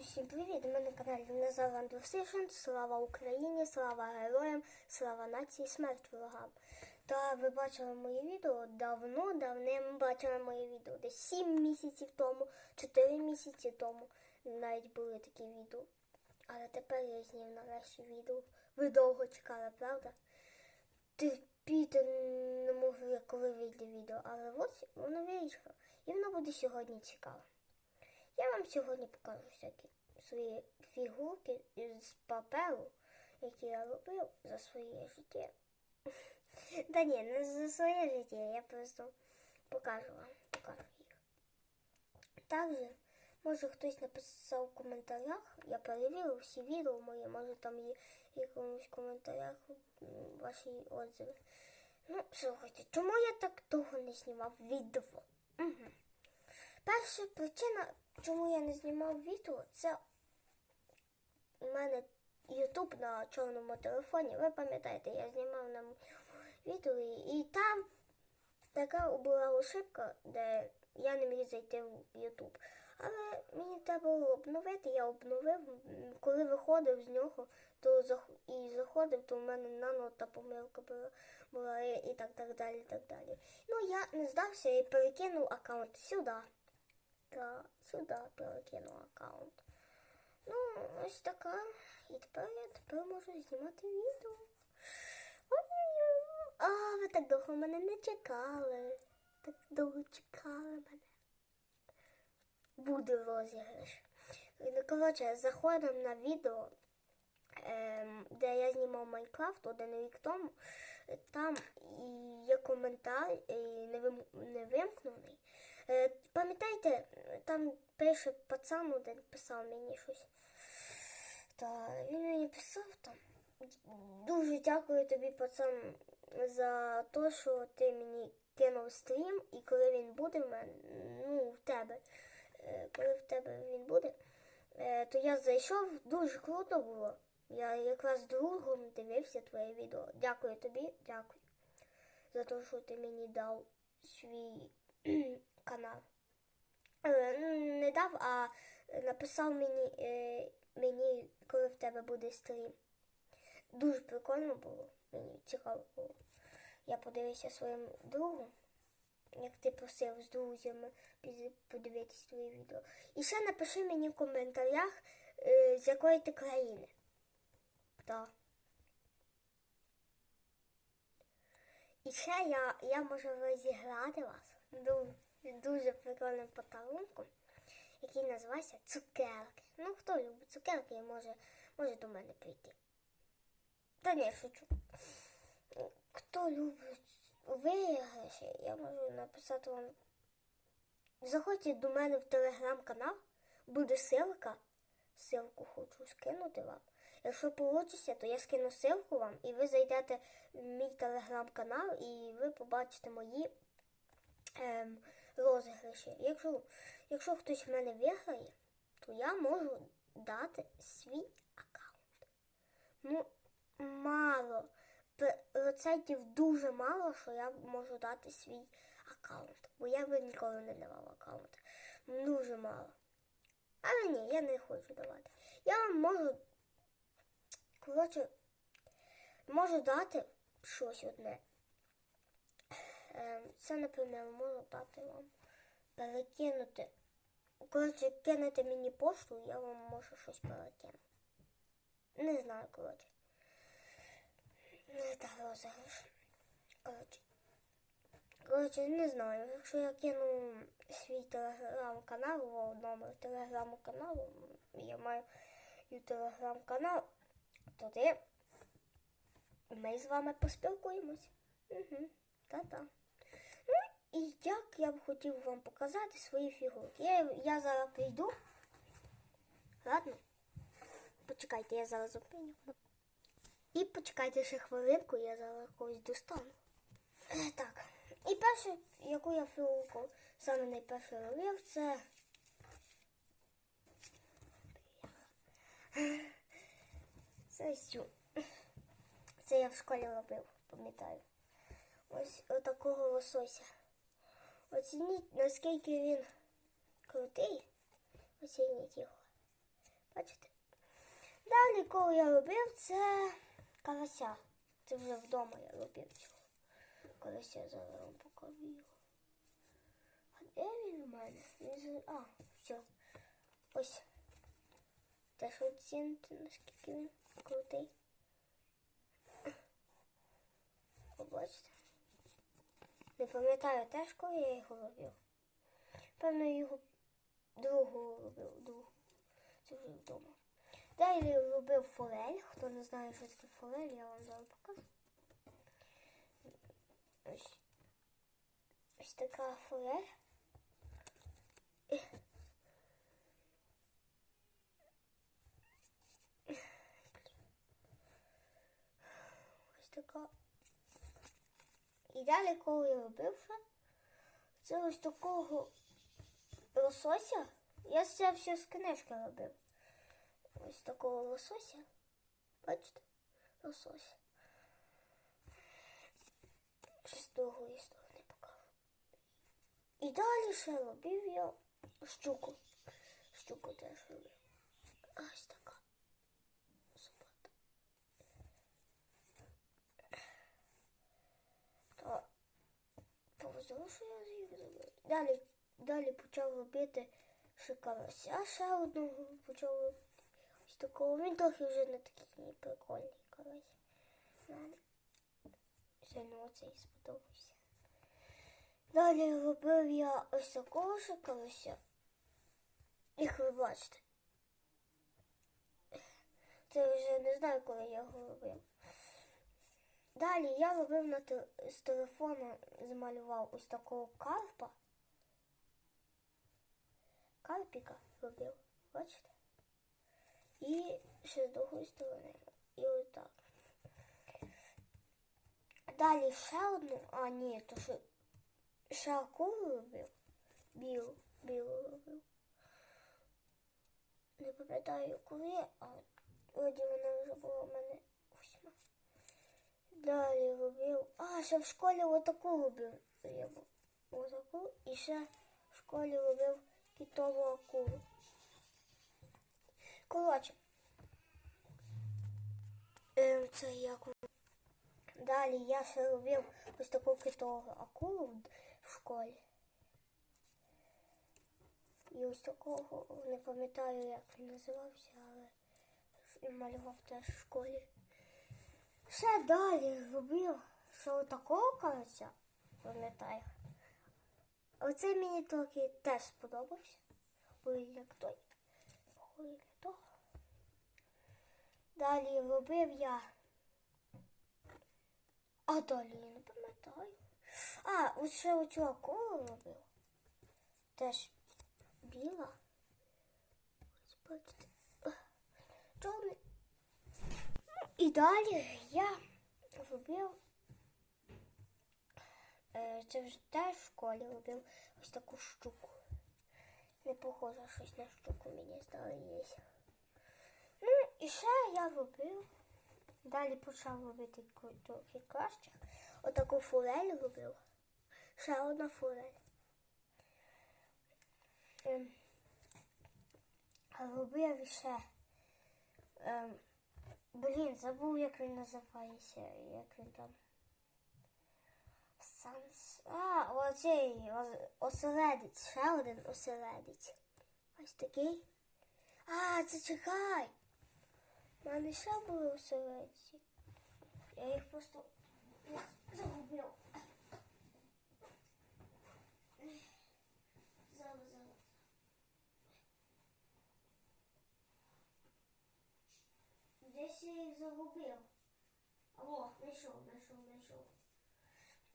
Усім привіт! Ми на каналі Назар Андерсишн. Слава Україні, слава героям, слава нації, смерть ворогам. Та ви бачили моє відео давно, давним бачили моє відео. Десь 7 місяців тому, 4 місяці тому навіть були такі відео. Але тепер я зняв нарешті відео. Ви довго чекали, правда? Терпіти не можу, я коли вийде відео, але ось воно вийшло. І воно буде сьогодні цікаве. Я вам сьогодні покажу всякі свої фігурки з паперу, які я робив за своє життя. Та ні, не за своє життя, я просто покажу вам, покажу їх. Також, може хтось написав в коментарях, я перевірив всі відео мої, може там є якомусь коментарях ваші отзиви. Ну, слухайте, чому я так довго не знімав відео? Угу. Перша причина, чому я не знімав відео, це у мене Ютуб на чорному телефоні. Ви пам'ятаєте, я знімав на відео і, там така була ошибка, де я не міг зайти в Ютуб. Але мені треба було обновити, я обновив. Коли виходив з нього, то і заходив, то в мене нано та помилка була, була і, так, так далі, так далі. Ну, я не здався і перекинув аккаунт сюди. Та сюди перекинув аккаунт. Ну, ось така. І тепер я тепер можу знімати відео. А, ви так довго мене не чекали. Так довго чекали мене. Буде розіграш. Ну, коротше, заходимо на відео, ем, де я знімав Майнкрафт один рік тому. Там є коментар і не вимкнений. Е, пам'ятаєте, там пише пацан один писав мені щось. Та він мені писав там. Дуже дякую тобі, пацан, за те, що ти мені кинув стрім, і коли він буде в мене, ну, в тебе, е, коли в тебе він буде, е, то я зайшов, дуже круто було. Я якраз другом дивився твоє відео. Дякую тобі, дякую за те, що ти мені дав свій канал. Е, ну, Не дав, а написав мені, е, мені, коли в тебе буде стрім. Дуже прикольно було. Мені цікаво було. Я подивився своїм другом, як ти просив з друзями подивитись твої відео. І ще напиши мені в коментарях, е, з якої ти країни. Так. І ще я, я можу розіграти вас дуже, дуже прикольним подарунком, який називається цукерки. Ну, хто любить цукерки, може, може до мене прийти. Та ні, шучу. Хто любить виграші, я можу написати вам. Заходьте до мене в телеграм-канал, буде ссылка. Ссылку хочу скинути вам. Якщо вийде, то я скину ссылку вам, і ви зайдете в мій телеграм-канал, і ви побачите мої ем, розіграші. Якщо, якщо хтось в мене виграє, то я можу дати свій аккаунт. Ну, мало. Процентів дуже мало, що я можу дати свій аккаунт. Бо я би ніколи не давав аккаунт. Дуже мало. Але ні, я не хочу давати. Я вам можу, коротше, можу дати щось одне. Ем, Це, наприклад, можу дати вам перекинути. Коротше, кинете мені пошту, я вам можу щось перекину. Не знаю, коротше. Не так розіграш. Коротше. Коротше, не знаю. Якщо я кину свій телеграм-канал, номер телеграм-каналу, я маю телеграм-канал, тоді ми з вами поспілкуємось. Угу. Та-та. І як я б хотів вам показати свої фігурки. Я, я зараз прийду. Ладно? Почекайте, я зараз зупиню. І почекайте ще хвилинку, я зараз когось достану. Е, Так. І перше, яку я фігурку саме найперше робив, це. Це цю. Це я в школі робив, пам'ятаю. Ось отакого лосося. Оцініть, наскільки він крутий. Оцініть його. Бачите? Далі, коли я робив, це карася. Це вже вдома я робив цього. Карася зараз вам покажу. А де він у мене? Він А, все. Ось. Теж оцінити, наскільки він крутий. Побачите. Не пам'ятаю теж, коли я його робив. Певно, його другого робив, другу. Це вже вдома. Далі робив форель. Хто не знає, що таке форель, я вам зараз покажу. Ось, ось така форель. Ось така. І далі, коли я робив ще, це ось такого лосося. Я це все з книжки робив. Ось такого лосося. Бачите? Лосось. Ще з другої сторони покажу. І далі ще робив я щуку. Щуку теж робив. Ось така. Собака. То повезло, що я їх зробив. Далі, далі почав робити ще карася, ще одного почав робити. Ось такого. Він трохи вже не такий прикольний. Мене сильно оцей сподобався. Далі робив я ось такого карася. Як ви бачите. Це вже не знаю, коли я його робив. Далі я робив на те- з телефону, замалював ось такого карпа. Карпіка робив, бачите? І ще з другої сторони. І отак. Далі ще одну, а ні, то що ще акулу робив. Білу, білу робив. Не пам'ятаю коли, а вроді вона вже була. Далі робив. А, ще в школі отаку робив рибу. Отаку. І ще в школі робив китову акулу. Коротше. Ем, це як. Далі я ще робив ось таку китову акулу в школі. І ось такого не пам'ятаю, як він називався, але малював теж в школі. Ще далі робив ще отакого карася, пам'ятаю. Оцей мені трохи теж сподобався. Бо як той. На того. Далі робив я. А далі я не пам'ятаю. А, ось ще оцю акулу робив. Теж біла. Ось бачите. І далі я робив. е, Це вже теж в школі робив ось таку штуку. Не похоже щось на штуку, мені здається. Ну, і ще я робив. Далі почав робити трохи краще. Отаку форель робив. Ще одна форель. Ем, робив ще. Ем, блін, забув, як він називається. Як він там. Санс. А, оцей ос- оселедець. Ще один оселедець. Ось такий. А, це чекай. У мене ще були оселедці. Я їх просто загубив. Зараз, зараз. Десь я їх загубив. О, знайшов, знайшов, знайшов.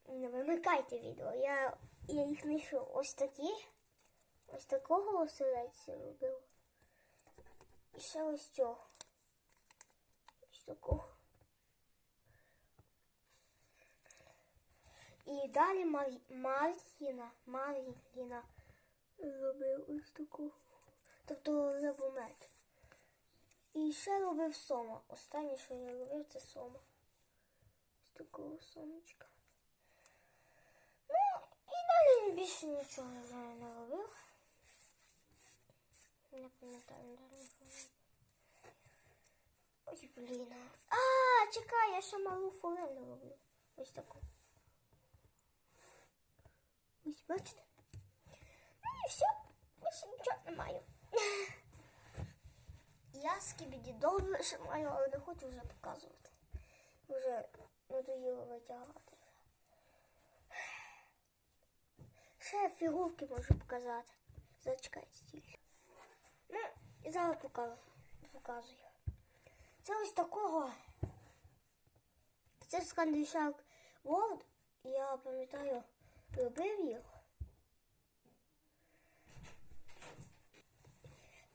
Не вимикайте відео. Я, я їх знайшов. Ось такі. Ось такого оселедця робив. І ще ось цього. Ось такого. І далі Мар... Мар'їна, Мар'їна робив ось таку. Тобто рибомет. І ще робив сома. Останнє, що я робив, це сома. Ось такого сомочка. Ну, і далі більше нічого вже не робив. Не пам'ятаю що робив. Ой, блін. А, чекай, я ще малу форелю роблю. Ось таку. Ось, бачите? Ну і все. Більше нічого не маю. Я скібіді добре ще маю, але не хочу вже показувати. Вже надоїло витягати. Ще фігурки можу показати. Зачекайте стільки. Ну, і зараз показую. Це ось такого. Це Shark World. Я пам'ятаю, робив їх.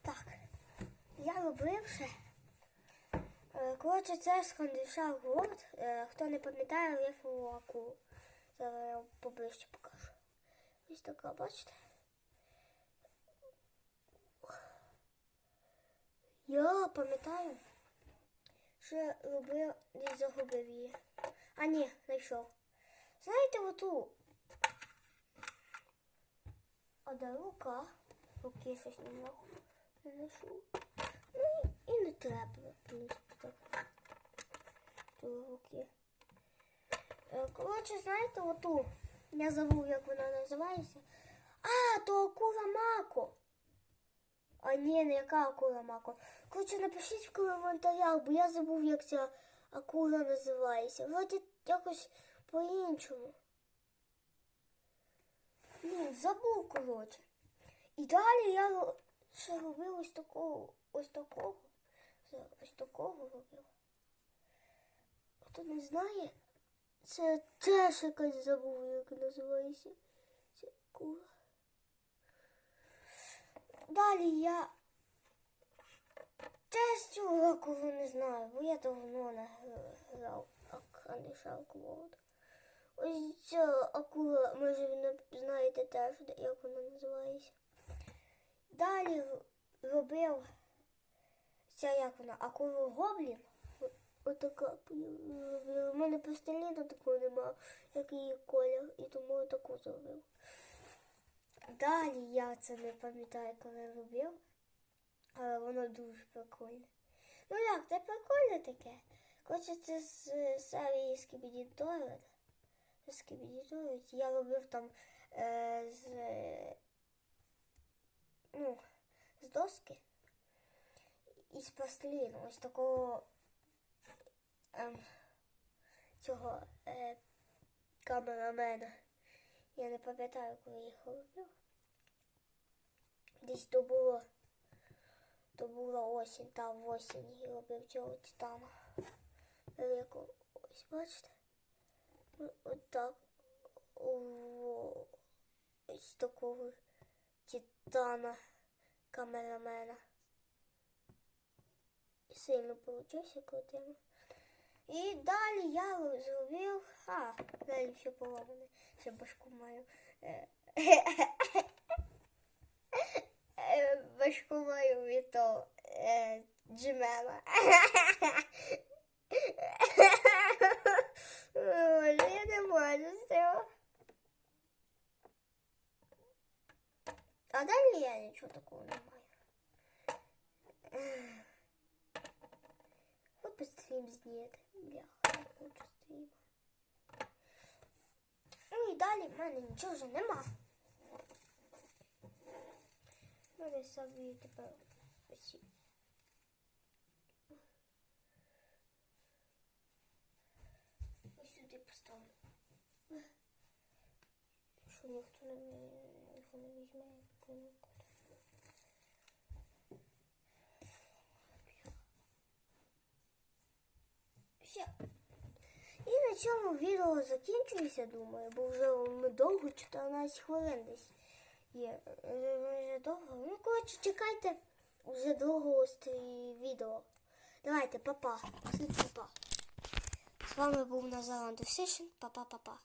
Так, я робив ще. Е, Коротше, це з Shark Е, Хто не пам'ятає, лифову акулу. Зараз я вам поближче покажу. Ось така, бачите? Я пам'ятаю, що робив десь загубив її. А ні, знайшов. Знаєте, оту. А де рука? Руки щось. Не знайшов. Ну і, не треба, в принципі, так. Руки. Е, Коротше, знаєте, оту. Я забув, як вона називається. А, то акула мако. А ні, не яка акула мако. Коротше, напишіть в коментарях, бо я забув, як ця акула називається. Вроді якось по-іншому. Ні, забув, коротше. І далі я ще робив ось такого, ось такого. Ось такого робив. Хто не знає, це теж якась забув, як називається. Ця акула. Далі я теж цю акулу не знаю, бо я давно не грав Candy Shark Ось ця акула, може ви знаєте теж, як вона називається. Далі робив ця як вона, акулу Гоблін. Отака. У мене пластиліну такого нема, як її колір, і тому отаку зробив. Далі я це не пам'ятаю, коли робив, але воно дуже прикольне. Ну як, це прикольне таке. Це з серії Скібіді Toilet. Скібіді Я робив там е, з, ну, з доски і з пластиліну. Ось такого ем, цього е, камерамена. Я не пам'ятаю, коли їх робив. Десь то було. То була осінь, та в осінь і робив цього титана. Великого. Ось бачите? Ну, От так. Ось такого титана камерамена. Сильно получився крутим. І далі я зробив. А, далі все поламане. Ще башку маю. Башку маю від того е, Джимела. Я не можу з цього. А далі я нічого такого не маю. От би стрім зняти. Бляха, не хочу стрім. Ну і далі в мене нічого вже нема. Мене собі тепер ось. Ось сюди поставлю. Що ніхто не, ніхто не візьме, як І на цьому відео закінчується, думаю, бо вже ми довго 14 хвилин десь є. Вже довго. Ну, коротше, чекайте вже довго ось відео. Давайте, папа. па-па. З вами був Назар Андусишин. Папа-папа.